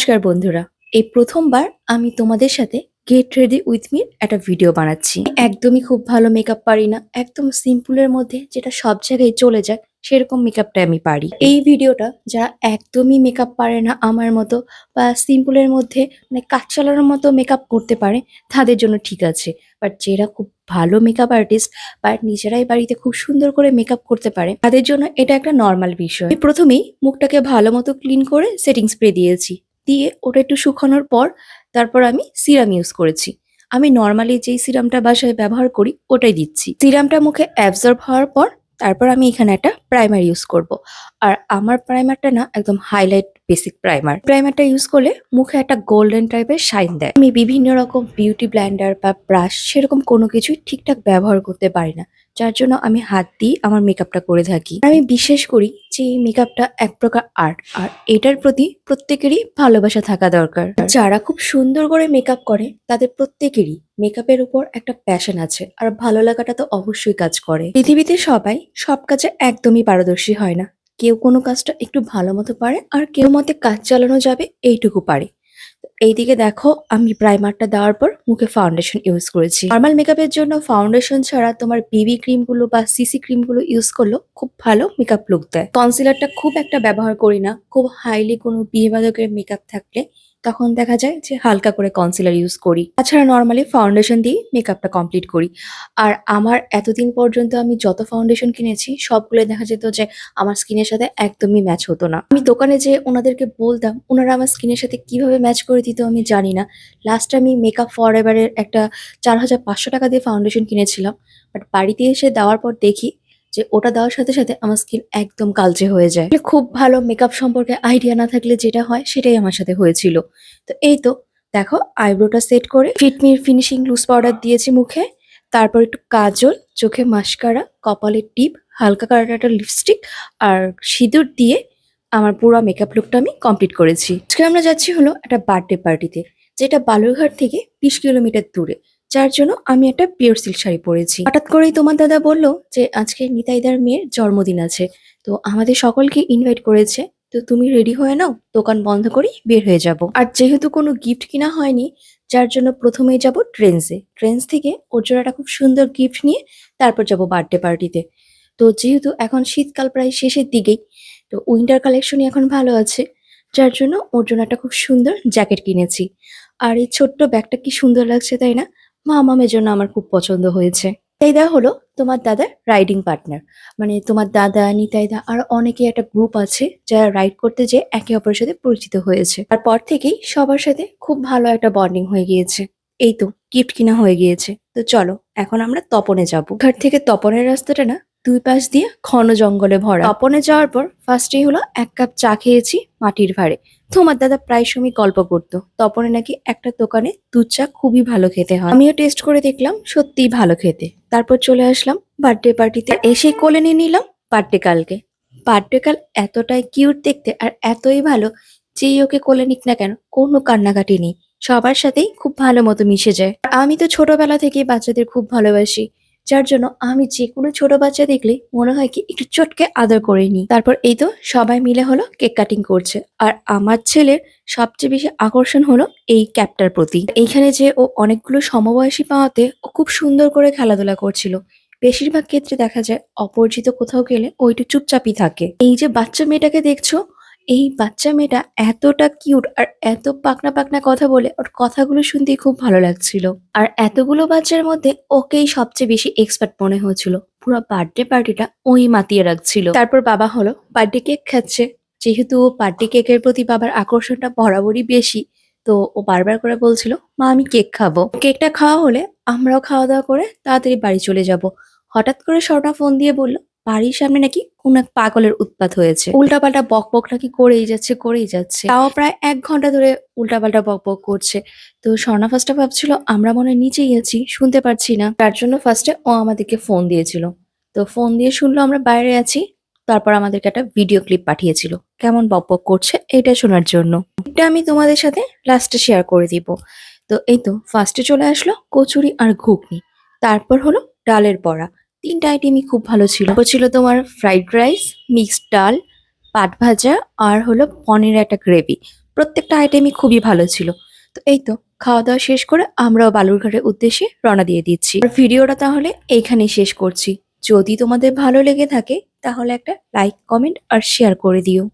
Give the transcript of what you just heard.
নমস্কার বন্ধুরা। এই প্রথমবার আমি তোমাদের সাথে গেট রেডি উইথ মি একটা ভিডিও বানাচ্ছি। একদমই খুব ভালো মেকআপ পারি না। একদম সিম্পলের মধ্যে যেটা সব জায়গায় চলে যায়, সেরকম মেকআপটা আমি পারি। এই ভিডিওটা যারা একদমই মেকআপ পারে না আমার মতো বা সিম্পলের মধ্যে মানে কাজ চালানোর মতো মেকআপ করতে পারে, তাদের জন্য ঠিক আছে। বাট যারা খুব ভালো মেকআপ আর্টিস্ট বা নিজেরাই বাড়িতে খুব সুন্দর করে মেকআপ করতে পারে, তাদের জন্য এটা একটা নর্মাল বিষয়। প্রথমেই মুখটাকে ভালো মতো ক্লিন করে সেটিং স্প্রে দিয়েছি। দিয়ে ওটা একটু শুকানোর পর তারপর আমি সিরাম ইউজ করেছি। আমি নর্মালি যেই সিরামটা বাসায় ব্যবহার করি ওটাই দিচ্ছি। সিরামটা মুখে অ্যাবজর্ব হওয়ার পর তারপর আমি এখানে একটা প্রাইমার ইউজ করব। আর আমার প্রাইমারটা না একদম হাইলাইট বেসিক প্রাইমার প্রাইমারটা ইউজ করলে মুখে একটা গোল্ডেন টাইপের শাইন দেয়। আমি বিভিন্ন রকম বিউটি ব্ল্যান্ডার বা ব্রাশ সেরকম কোনো কিছুই ঠিকঠাক ব্যবহার করতে পারি না। যার জন্য আমি হাত দিয়ে আমার মেকআপটা করে থাকি। আমি বিশ্বাস করি যে এই মেকআপটা এক প্রকার আর্ট আর এটার প্রতি প্রত্যেকেরই ভালোবাসা থাকা দরকার। যারা খুব সুন্দর করে মেকআপ করে, তাদের প্রত্যেকেরই মেকআপের উপর একটা প্যাশন আছে, আর ভালো লাগাটা তো অবশ্যই কাজ করে। পৃথিবীতে সবাই সব কাজে একদমই পারদর্শী হয় না। কেউ কোনো কাজটা একটু ভালো মতো পারে, আর কেউ মতে কাজ চালানো যাবে এইটুকু পারে। এইদিকে দেখো, আমি প্রাইমারটা দেওয়ার পর মুখে ফাউন্ডেশন ইউজ করেছি। নর্মাল মেকআপের জন্য ফাউন্ডেশন ছাড়া তোমার বিবি ক্রিমগুলো বা সিসি ক্রিমগুলো ইউজ করলেও খুব ভালো মেকআপ লুক দেয়। কনসিলারটা খুব একটা ব্যবহার করি না, খুব হাইলি কোনো বিয়ে বাদকের মেকআপ থাকলে তখন দেখা যায় যে হালকা করে কনসিলার ইউজ করি। তাছাড়া নর্মালি ফাউন্ডেশন দিয়ে মেকআপটা কমপ্লিট করি। আর আমার এতদিন পর্যন্ত আমি যত ফাউন্ডেশন কিনেছি সবগুলো দেখা যেত যে আমার স্কিনের সাথে একদমই ম্যাচ হতো না। আমি দোকানে যে ওনাদেরকে বলতাম, ওনারা আমার স্কিনের সাথে কীভাবে ম্যাচ করে দিত আমি জানি না। লাস্ট আমি মেকআপ ফর এভারের একটা চার হাজার পাঁচশো টাকা দিয়ে ফাউন্ডেশন কিনেছিলাম। বাট বাড়িতে এসে দেওয়ার পর দেখি যে ওটা দেওয়ার সাথে সাথে আমার স্কিন একদম কালচে হয়ে যায়। খুব ভালো মেকআপ সম্পর্কে আইডিয়া না থাকলে যেটা হয় সেটাই আমার সাথে হয়েছিল। তো এই তো, দেখো আইব্রোটা সেট করে ফিটমির ফিনিশিং লুজ পাউডার দিয়েছি মুখে, তারপর একটু কাজল, চোখে মাস্কারা কপালের টিপ হালকা কালার একটা লিপস্টিক আর সিঁদুর দিয়ে আমার পুরো মেকআপ লুকটা আমি কমপ্লিট করেছি। আজকে আমরা যাচ্ছি হলো একটা বার্থডে পার্টিতে যেটা বালুরঘাট থেকে বিশ কিলোমিটার দূরে। যার জন্য আমি একটা পিওর সিল্ক শাড়ি পরেছি। হঠাৎ করেই তোমার দাদা বলল যে, আজকে নিতাইদার মেয়ের জন্মদিন আছে। তো আমাদের সকলকে ইনভাইট করেছে। তো তুমি রেডি হয়ে নাও, দোকান বন্ধ করেই বের হয়ে যাব। আর যেহেতু কোনো গিফট কিনা হয়নি, যার জন্য প্রথমেই যাব ট্রেন্সে ট্রেন্স থেকে ওর জন্য একটা খুব সুন্দর গিফট নিয়ে তারপর যাব বার্থডে পার্টিতে তো যেহেতু এখন শীতকাল প্রায় শেষের দিকেই, তো উইন্টার কালেকশনই এখন ভালো আছে। যার জন্য ওর জন্য একটা খুব সুন্দর জ্যাকেট কিনেছি। আর এই ছোট্ট ব্যাগটা কি সুন্দর লাগছে তাই না? মামামের জন্য আমার খুব পছন্দ হয়েছে। নিতাইদা হলো তোমার দাদার রাইডিং পার্টনার মানে তোমার দাদা, নিতাইদা আর অনেকে একটা গ্রুপ আছে যারা রাইড করতে যেয়ে একে অপরের সাথে পরিচিত হয়েছে। তারপর থেকেই সবার সাথে খুব ভালো একটা বন্ডিং হয়ে গিয়েছে। এই তো গিফট কিনা হয়ে গিয়েছে। তো চলো, এখন আমরা তপনে যাব। ঘর থেকে তপনের রাস্তাটা না দুই পাশ দিয়ে ঘন জঙ্গলে ভরা। তপনে যাওয়ার পর ফার্স্টেই হলো এক কাপ চা খেয়েছি মাটির ভাড়ে। তোমার দাদা প্রায় সময় গল্প করতো। তপনে নাকি একটা দোকানে দুধ চা খুবই ভালো খেতে হয়। আমিও টেস্ট করে দেখলাম, সত্যিই ভালো খেতে। তারপর চলে আসলাম বার্থডে পার্টিতে এসে কোলে নিয়ে নিলাম বার্থডে কালকে বার্থডে কাল এতটাই কিউট দেখতে আর এতই ভালো, যেই ওকে কোলে নিক না কেন, কোনো কান্নাকাটি নেই। সবার সাথেই খুব ভালো মতো মিশে যায়। আমি তো ছোটবেলা থেকে বাচ্চাদের খুব ভালোবাসি। যার জন্য আমি যে কোনো ছোট বাচ্চা দেখলে মনে হয় কি একটু চটকে আদর করে নিই। তারপর এই তো সবাই মিলে হলো কেক কাটিং করছে। আর আমার ছেলের সবচেয়ে বেশি আকর্ষণ হলো এই ক্যাপটার প্রতি। এইখানে যে ও অনেকগুলো সমবয়সী পাওয়াতে ও খুব সুন্দর করে খেলাধুলা করছিল। বেশিরভাগ ক্ষেত্রে দেখা যায় অপরিচিত কোথাও গেলে ও একটু চুপচাপই থাকে। এই যে বাচ্চা মেয়েটাকে দেখছ এই বাচ্চা মেয়েটা এতটা কিউট আর এত পাকনা পাকনা কথা বলে ওর কথাগুলো শুনতেই খুব ভালো লাগছিল। আর এতগুলো বাচ্চার মধ্যে ওকেই সবচেয়ে বেশি এক্সপার্ট মনে হয়েছিল। পুরো বার্থডে পার্টিটা ওই মাতিয়ে রাখছিল। তারপর বাবা হলো বার্থডে কেক খাচ্ছে। যেহেতু ও বার্থডে কেকের প্রতি বাবার আকর্ষণটা বরাবরই বেশি, তো ও বারবার করে বলছিল, মা, আমি কেক খাব। কেকটা খাওয়া হলে আমরাও খাওয়া দাওয়া করে তাড়াতাড়ি বাড়ি চলে যাব। হঠাৎ করে স্বর্ণা ফোন দিয়ে বলল বাড়ির সামনে নাকি কোন এক পাগলের উৎপাত হয়েছে। উল্টাপাল্টা বক বক নাকি করেই যাচ্ছে করেই যাচ্ছে। তাও প্রায় এক ঘণ্টা ধরে উল্টাপাল্টা বক বক করছে। তো স্বর্ণা ফার্স্টে ভাবছিল আমরা মনে হয় নিচেই আছি শুনতে পারছি না। তার জন্য ফার্স্টে ও আমাদেরকে ফোন দিয়েছিল। তো ফোন দিয়ে শুনলো আমরা বাইরে আছি। তারপর আমাদেরকে একটা ভিডিও ক্লিপ পাঠিয়েছিল। কেমন বক বক করছে এটা শোনার জন্য। এটা আমি তোমাদের সাথে লাস্টে শেয়ার করে দিব। তো এই তো ফার্স্টে চলে আসলো কচুরি আর ঘুগনি। তারপর হলো ডালের বড়া। তিনটা আইটেমই খুব ভালো ছিল। ছিল তোমার ফ্রাইড রাইস মিক্সড ডাল পাট ভাজা আর হলো পনির একটা গ্রেভি প্রত্যেকটা আইটেমই খুবই ভালো ছিল। তো এই তো, খাওয়া দাওয়া শেষ করে আমরাও বালুরঘাটের উদ্দেশ্যে রওনা দিয়ে দিচ্ছি। আর ভিডিওটা তাহলে এইখানেই শেষ করছি। যদি তোমাদের ভালো লেগে থাকে, তাহলে একটা লাইক কমেন্ট আর শেয়ার করে দিও।